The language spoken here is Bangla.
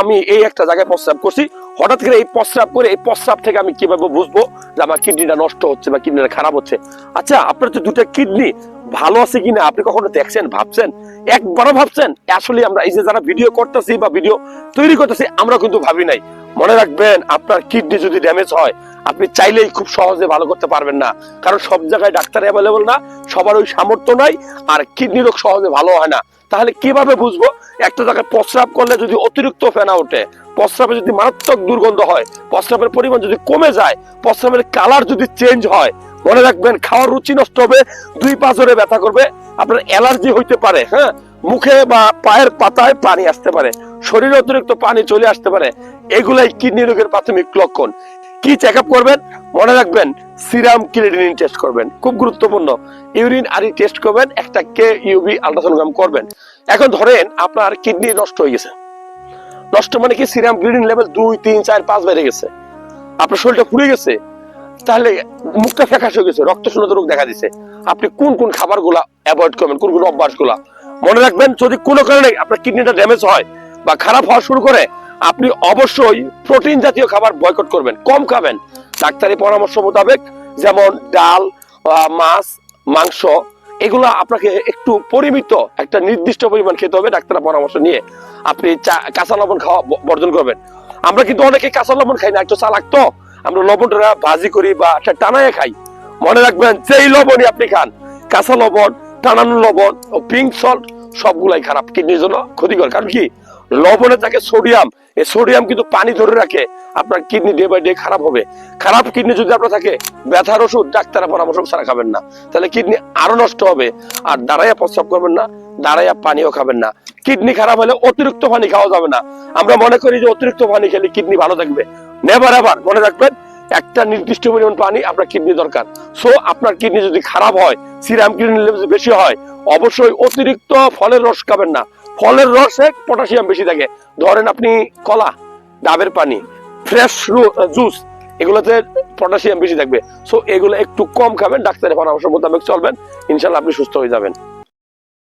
আমি এই একটা জায়গায় প্রস্রাব করছি। হঠাৎ করে এই প্রস্রাব করে, এই প্রস্রাব থেকে আমি কীভাবে বুঝব যে আমার কিডনিটা নষ্ট হচ্ছে বা কিডনিটা খারাপ হচ্ছে? আচ্ছা আপনার তো দুটো কিডনি ভালো আছে কিনা? আপনি কখনো দেখছেন, ভাবছেন? একবারও ভাবছেন? আসলে আমরা এই যে যারা ভিডিও করতেছি বা ভিডিও তৈরি করতেছি, আমরা কিন্তু ভাবি নাই। মনে রাখবেন, আপনার কিডনি যদি ড্যামেজ হয়, আপনি চাইলেই খুব সহজে ভালো করতে পারবেন না। কারণ সব জায়গায় ডাক্তার অ্যাভেলেবল না, সবার ওই সামর্থ্য নাই, আর কিডনি রোগ সহজে ভালো হয় না। তাহলে কীভাবে বুঝব একটা জায়গায় প্রস্রাব করলে যদি অতিরিক্ত ফেনা ওঠে প্রস্রাবে যদি মারাত্মক দুর্গন্ধ হয়, প্রস্রাবের পরিমাণ যদি কমে যায়, প্রস্রাবের কালার যদি চেঞ্জ হয়, মনে রাখবেন খাওয়ার রুচি নষ্ট হবে, দুই পাঁচরে ব্যথা করবে, আপনার অ্যালার্জি হইতে পারে হ্যাঁ? মুখে বা পায়ের পাতায় পানি আসতে পারে, শরীরে অতিরিক্ত পানি চলে আসতে পারে। এগুলাই কিডনি রোগের প্রাথমিক লক্ষণ। কি চেক করবেন? মনে রাখবেন, সিরাম ক্রিয়েটিনিন টেস্ট করবেন। খুব গুরুত্বপূর্ণ। ইউরিন আরি টেস্ট করবেন, একটা কে ইউবি আলট্রাসোনোগ্রাম করবেন। এখন ধরেন আপনার কিডনি নষ্ট হয়ে গেছে। নষ্ট মানে কি? সিরাম ক্রিয়েটিনিন লেভেল দুই, তিন, চার, পাঁচ বেড়ে গেছে। আপনার শরীরটা ফুলে গেছে। তাহলে মুখটা ফ্যাকাশ হয়ে গেছে রক্ত শূন্যত রোগ দেখা দিছে। আপনি কোন কোন খাবারগুলা অ্যাভয়েড করবেন? কোন কোন অভ্যাসগুলা? মনে রাখবেন, যদি কোনো কারণে আপনার কিডনিটা ড্যামেজ হয় বা খারাপ হওয়া শুরু করে আপনি অবশ্যই প্রোটিন জাতীয় খাবার বয়কট করবেন, কম খাবেন। ডাক্তারি পরামর্শ মোতাবেক যেমন ডাল মাছ, মাংস, এগুলো আপনাকে একটু পরিমিত একটা নির্দিষ্ট পরিমাণ খেতে হবে ডাক্তারের পরামর্শ নিয়ে। আপনি কাঁচা লবণ খাওয়া বর্জন করবেন। আমরা কিন্তু অনেকে কাঁচা লবণ খাই না, একটু চালাক তো। আমরা লবণটা ভাজি করি বা একটা টানায় খাই। মনে রাখবেন, যেই লবণই আপনি খান, কাঁচা লবণ, টানানো লবণ পিঙ্ক সল্ট সবগুলাই খারাপ, কিডনির জন্য ক্ষতিকর। কারণ কি? লবণে থাকে সোডিয়াম, এই সোডিয়াম কিন্তু পানি ধরে রাখে। আপনার কিডনি ডে বাই ডে খারাপ হবে। খারাপ কিডনি যদি আপনার থাকে, ব্যথার ওষুধ ডাক্তারের পরামর্শ ছাড়া খাবেন না। তাহলে কিডনি আরও নষ্ট হবে। আর দাঁড়াইয়া প্রস্রাব করবেন না, দাঁড়াইয়া পানিও খাবেন না। কিডনি খারাপ হলে অতিরিক্ত পানি খাওয়া যাবে না। আমরা মনে করি যে অতিরিক্ত পানি খেলে কিডনি ভালো থাকবে। নেভার এভার মনে রাখবেন একটা নির্দিষ্ট পরিমাণ পানি আপনার কিডনি দরকার। সো আপনার কিডনি যদি খারাপ হয়, সিরাম কিডনি লেভেল বেশি হয়, অবশ্যই অতিরিক্ত ফলের রস খাবেন না। ফলের রসে পটাশিয়াম বেশি থাকে। ধরেন আপনি কলা, ডাবের পানি, ফ্রেশ জুস, এগুলোতে পটাশিয়াম বেশি থাকবে। সো এগুলো একটু কম খাবেন, ডাক্তারের পরামর্শ মোতাবেক চলবেন। ইনশাল্লাহ আপনি সুস্থ হয়ে যাবেন।